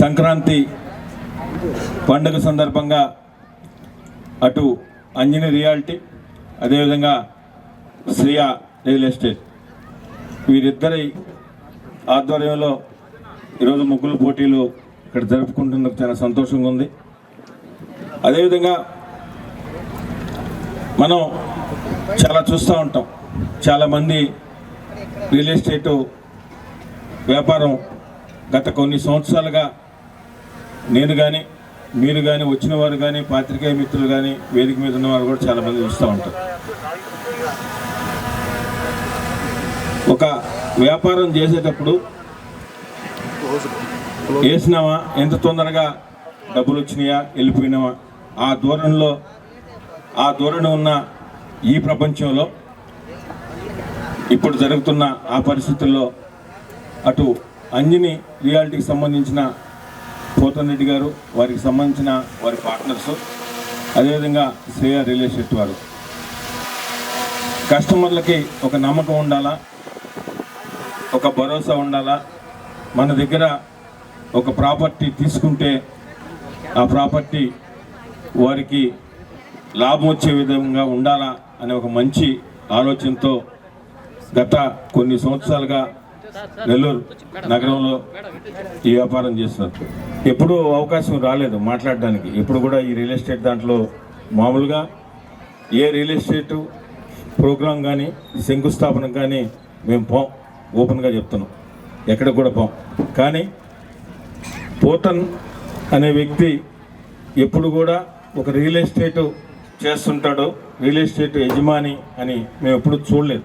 సంక్రాంతి పండుగ సందర్భంగా అటు అంజని రియాలిటీ అదేవిధంగా శ్రియా రియల్ ఎస్టేట్. వీరిద్దరి ఆధ్వర్యంలో ఈరోజు ముగ్గులు పోటీలు ఇక్కడ జరుపుకుంటున్నందుకు చాలా సంతోషంగా ఉంది. అదేవిధంగా మనం చాలా చూస్తూ ఉంటాం. చాలామంది రియల్ ఎస్టేటు వ్యాపారం గత కొన్ని సంవత్సరాలుగా నేను కానీ మీరు కానీ వచ్చిన వారు కానీ పాత్రికేయ మిత్రులు కానీ వేదిక మీద ఉన్నవారు కూడా చాలామంది చూస్తూ ఉంటారు. ఒక వ్యాపారం చేసేటప్పుడు వేసినావా? ఎంత తొందరగా డబ్బులు వచ్చినాయా? వెళ్ళిపోయినావా? ఆ దూరంలో ఆ దూరం ఉన్న ఈ ప్రపంచంలో ఇప్పుడు జరుగుతున్న ఆ పరిస్థితుల్లో అటు అంజని రియాలిటీకి సంబంధించిన పోతన్ రెడ్డి గారు వారికి సంబంధించిన వారి పార్ట్నర్స్ అదేవిధంగా శ్రేయ రియల్ ఎస్టేట్ వారు. కస్టమర్లకి ఒక నమ్మకం ఉండాలా? ఒక భరోసా ఉండాలా? మన దగ్గర ఒక ప్రాపర్టీ తీసుకుంటే ఆ ప్రాపర్టీ వారికి లాభం వచ్చే విధంగా ఉండాలా? అనే ఒక మంచి ఆలోచనతో గత కొన్ని సంవత్సరాలుగా నెల్లూరు నగరంలో ఈ వ్యాపారం చేస్తున్నారు ఎప్పుడూ అవకాశం రాలేదు మాట్లాడడానికి. ఇప్పుడు కూడా ఈ రియల్ ఎస్టేట్ దాంట్లో మామూలుగా ఏ రియల్ ఎస్టేట్ ప్రోగ్రాం కానీ శంకుస్థాపన కానీ మేము పోం ఓపెన్గా చెప్తున్నాం. ఎక్కడ కూడా పోం. కానీ పోతన్ అనే వ్యక్తి ఎప్పుడు కూడా ఒక రియల్ ఎస్టేటు చేస్తుంటాడో రియల్ ఎస్టేట్ యజమాని అని మేము ఎప్పుడు చూడలేదు.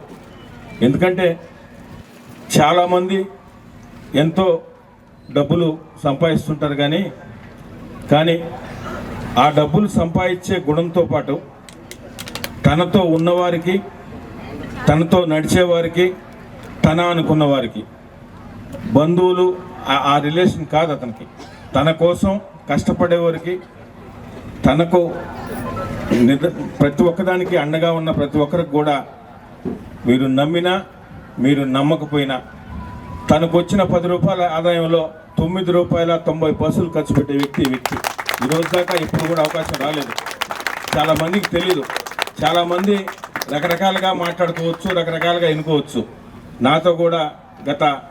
ఎందుకంటే చాలామంది ఎంతో డబ్బులు సంపాదిస్తుంటారు కానీ కానీ ఆ డబ్బులు సంపాదించే గుణంతో పాటు తనతో ఉన్నవారికి తనతో నడిచేవారికి తన అనుకున్న వారికి బంధువులు ఆ- రిలేషన్ కాదు అతనికి. తన కోసం కష్టపడేవారికి తనకు ప్రతి ఒక్కదానికి అండగా ఉన్న ప్రతి ఒక్కరికి కూడా మీరు నమ్మినా మీరు నమ్మకపోయినా తనకు వచ్చిన పది రూపాయల ఆదాయంలో తొమ్మిది రూపాయల తొంభై పైసలు ఖర్చు పెట్టే వ్యక్తి వ్యక్తి. ఈ రోజు దాకా ఎప్పుడు కూడా అవకాశం రాలేదు. చాలామందికి తెలీదు. తెలియదు రకరకాలుగా మాట్లాడుకోవచ్చు రకరకాలుగా ఎన్నుకోవచ్చు. నాతో కూడా గత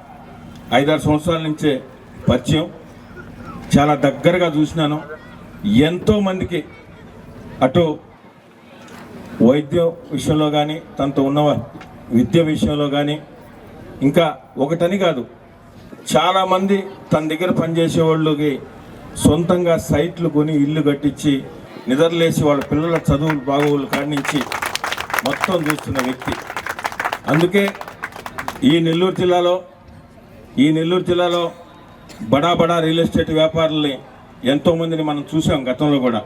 ఐదారు సంవత్సరాల నుంచే పరిచయం. చాలా దగ్గరగా చూసినాను. ఎంతోమందికి అటు వైద్యం విషయంలో కానీ తనతో ఉన్నవారు విద్య విషయంలో కానీ ఇంకా ఒకటని కాదు చాలామంది తన దగ్గర పనిచేసే వాళ్ళకి సొంతంగా సైట్లు కొని ఇల్లు కట్టించి నిద్రలేసి వాళ్ళ పిల్లల చదువులు బాగోగులు కాడించి మొత్తం చూస్తున్న వ్యక్తి. అందుకే ఈ నెల్లూరు జిల్లాలో ఈ నెల్లూరు జిల్లాలో బడా బడా రియల్ ఎస్టేట్ వ్యాపారుల్ని ఎంతోమందిని మనం చూసాం గతంలో కూడా.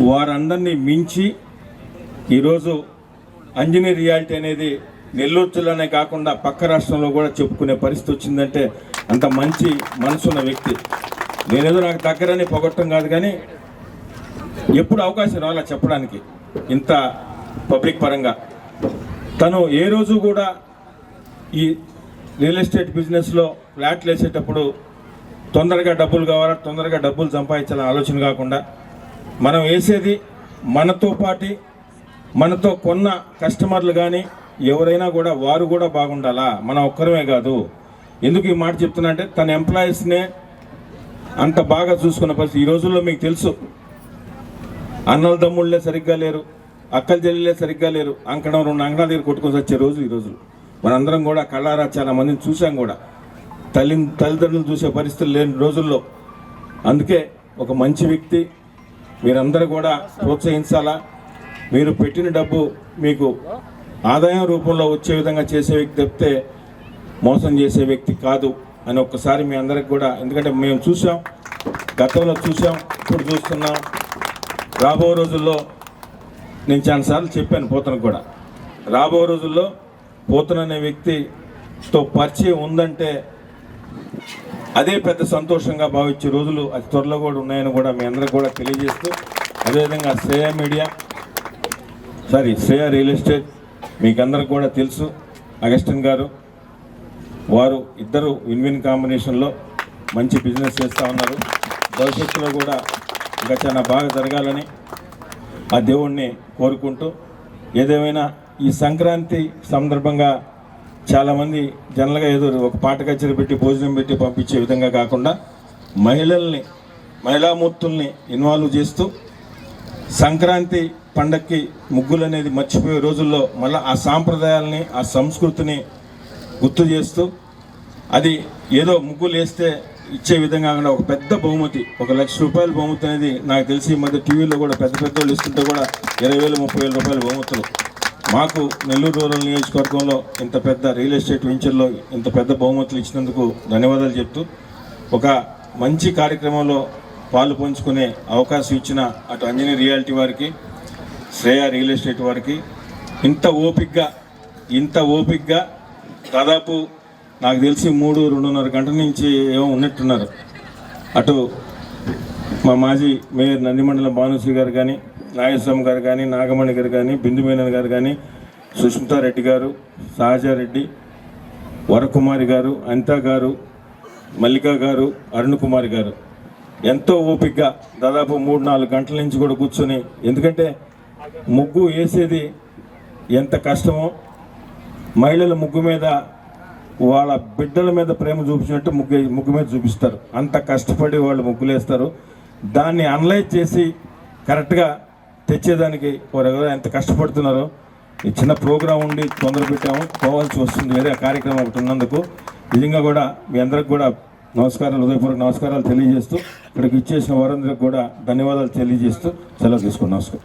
వారందరినీ మించి ఈరోజు అంజనీ రియాలిటీ అనేది నెల్లూరు జిల్లానే కాకుండా పక్క రాష్ట్రంలో కూడా చెప్పుకునే పరిస్థితి వచ్చిందంటే అంత మంచి మనసున్న వ్యక్తి. నేనేదో నాకు దగ్గరని పొగట్టం కాదు కానీ ఎప్పుడు అవకాశం రావాలా చెప్పడానికి? ఇంత పబ్లిక్ పరంగా. తను ఏ రోజు కూడా ఈ రియల్ ఎస్టేట్ బిజినెస్లో ఫ్లాట్లు వేసేటప్పుడు తొందరగా డబ్బులు కావాలా తొందరగా డబ్బులు సంపాదించాలని ఆలోచన కాకుండా మనం వేసేది మనతో పాటి మనతో కొన్న కస్టమర్లు కానీ ఎవరైనా కూడా వారు కూడా బాగుండాలా? మన ఒక్కరమే కాదు. ఎందుకు ఈ మాట చెప్తున్నా అంటే తన ఎంప్లాయీస్నే అంత బాగా చూసుకున్న పరిస్థితి. ఈ రోజుల్లో మీకు తెలుసు. అన్నల తమ్ముళ్ళే సరిగ్గా లేరు. అక్కల చెల్లెలే సరిగ్గా లేరు. అంకణం రెండు అంకణాల దగ్గర కొట్టుకొని వచ్చే రోజు ఈ రోజు మనందరం కూడా కళ్ళారా చాలా మందిని చూసాం కూడా. తల్లి తల్లిదండ్రులు చూసే పరిస్థితులు లేని రోజుల్లో. అందుకే ఒక మంచి వ్యక్తి మీరందరూ కూడా ప్రోత్సహించాలా? మీరు పెట్టిన డబ్బు మీకు ఆదాయం రూపంలో వచ్చే విధంగా చేసే వ్యక్తి చెప్తే మోసం చేసే వ్యక్తి కాదు అని ఒక్కసారి మీ అందరికి కూడా ఎందుకంటే మేము చూసాం గతంలో చూసాం ఇప్పుడు చూస్తున్నాం. రాబో రోజుల్లో నేను చాలాసార్లు చెప్పాను పోతనకు కూడా. రాబో రోజుల్లో పోతన అనే వ్యక్తితో పరిచయం ఉందంటే అదే పెద్ద సంతోషంగా భావించే రోజులు అతి త్వరలో కూడా ఉన్నాయని కూడా మీ అందరికి కూడా తెలియజేస్తూ అదేవిధంగా Shreya media sorry Shreya real estate మీకందరికి కూడా తెలుసు. అగస్టిన్ గారు వారు ఇద్దరు విన్ విన్ కాంబినేషన్లో మంచి బిజినెస్ చేస్తూ ఉన్నారు. భవిష్యత్తులో కూడా ఇంకా చాలా బాగా జరగాలని ఆ దేవుణ్ణి కోరుకుంటూ ఏదేమైనా ఈ సంక్రాంతి సందర్భంగా చాలామంది జనరల్గా ఏదో ఒక పాట కచేరీ పెట్టి భోజనం పెట్టి పంపించే విధంగా కాకుండా మహిళల్ని మహిళామూర్తుల్ని ఇన్వాల్వ్ చేస్తూ సంక్రాంతి పండక్కి ముగ్గులు అనేది మర్చిపోయే రోజుల్లో మళ్ళీ ఆ సాంప్రదాయాల్ని ఆ సంస్కృతిని గుర్తు చేస్తూ అది ఏదో ముగ్గులు వేస్తే ఇచ్చే విధంగా కాకుండా ఒక పెద్ద బహుమతి ఒక లక్ష రూపాయల బహుమతి అనేది నాకు తెలిసి ఈ మధ్య టీవీలో కూడా పెద్ద పెద్ద వాళ్ళు ఇస్తుంటే కూడా ఇరవై వేలు ముప్పై వేల రూపాయల బహుమతులు. మాకు నెల్లూరు రూరల్ నియోజకవర్గంలో ఇంత పెద్ద రియల్ ఎస్టేట్ వెంచర్లో ఇంత పెద్ద బహుమతులు ఇచ్చినందుకు ధన్యవాదాలు చెప్తూ ఒక మంచి కార్యక్రమంలో పాలు పంచుకునే అవకాశం ఇచ్చిన అటు అంజనీ రియాలిటీ వారికి శ్రేయ రియల్ ఎస్టేట్ వారికి ఇంత ఓపిక్గా ఇంత ఓపిక్గా దాదాపు నాకు తెలిసి మూడు రెండున్నర గంటల నుంచి ఏమో ఉన్నట్టున్నారు. అటు మా మాజీ మేయర్ నందిమండలం భానుశ్రీ గారు కానీ నాగేశ్వరం గారు కానీ నాగమణి గారు కానీ బిందు మేనన్ గారు కానీ సుష్మితారెడ్డి గారు సహజారెడ్డి వరకుమారి గారు అనిత గారు మల్లికా గారు అరుణ్ కుమారి గారు. ఎంతో ఓపికగా దాదాపు మూడు నాలుగు గంటల నుంచి కూడా కూర్చొని ఎందుకంటే ముగ్గు వేసేది ఎంత కష్టమో మహిళల ముగ్గు మీద వాళ్ళ బిడ్డల మీద ప్రేమ చూపించినట్టు ముగ్గు ముగ్గు మీద చూపిస్తారు. అంత కష్టపడి వాళ్ళు ముగ్గులేస్తారు దాన్ని అనలైజ్ చేసి కరెక్ట్గా తెచ్చేదానికి వారు ఎంత కష్టపడుతున్నారో ఈ చిన్న ప్రోగ్రాం ఉండి తొందర పెట్టాము పోవాల్సి వస్తుంది వేరే కార్యక్రమం ఒకటి ఉన్నందుకు. నిజంగా కూడా మీ అందరికి కూడా నమస్కారాలు ఉదయపూర్వక నమస్కారాలు తెలియజేస్తూ ఇక్కడికి ఇచ్చేసిన వారందరికి కూడా ధన్యవాదాలు తెలియజేస్తూ సెలవు తీసుకున్నాం. నమస్కారం.